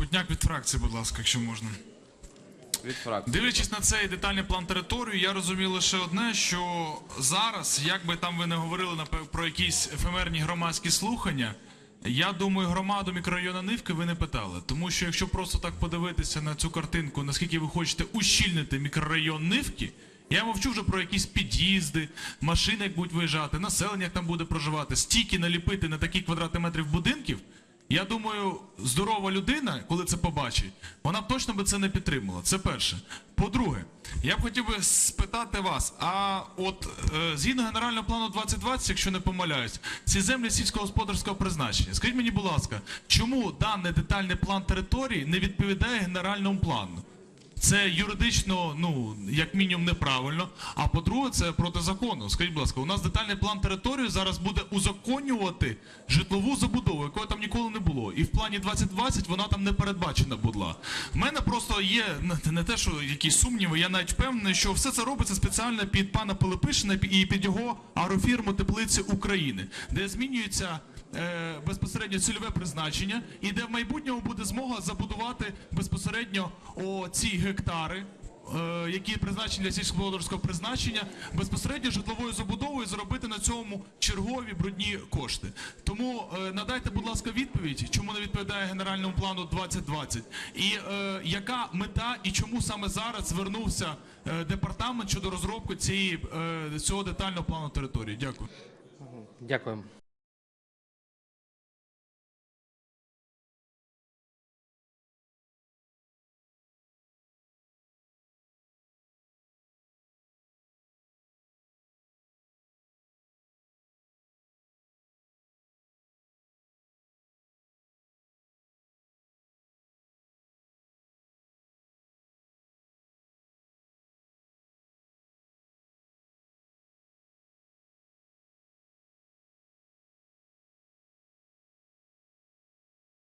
Кутняк від фракції, будь ласка, якщо можна. Від фракції. Дивлячись на цей детальний план території, я розумію лише одне, що зараз, як би там ви не говорили про якісь ефемерні громадські слухання, я думаю, громаду мікрорайону Нивки ви не питали. Тому що якщо просто так подивитися на цю картинку, наскільки ви хочете ущільнити мікрорайон Нивки, я мовчу вже про якісь під'їзди, машини, як будуть виїжджати, населення як там буде проживати, стільки наліпити на такі квадрати метрів будинків. Я думаю, здорова людина, коли це побачить, вона б точно би це не підтримала. Це перше. По-друге, я б хотів би спитати вас: а от е, згідно генерального плану 2020, якщо не помиляюсь, ці землі сільськогосподарського призначення. Скажіть мені, будь ласка, чому даний детальний план території не відповідає генеральному плану? Це юридично, ну як мінімум, неправильно. А по-друге, це проти закону. Скажіть, будь ласка, у нас детальний план території зараз буде узаконювати житлову забудову, якої там ніколи не було. І в плані 2020 вона там не передбачена була. У мене просто є не- те, що якісь сумніви. Я навіть впевнений, що все це робиться спеціально під пана Пилипишина і під його агрофірму теплиці України, де змінюється безпосередньо цільове призначення, і де в майбутньому буде змога забудувати безпосередньо ці гектари. е, Які призначені для сільськогосподарського призначення безпосередньо житловою забудовою зробити на цьому чергові брудні кошти. Тому е, надайте, будь ласка, відповідь, чому не відповідає генеральному плану 2020, і е, яка мета і чому саме зараз звернувся е, департамент щодо розробки цієї е, цього детального плану території. Дякую. Дякую.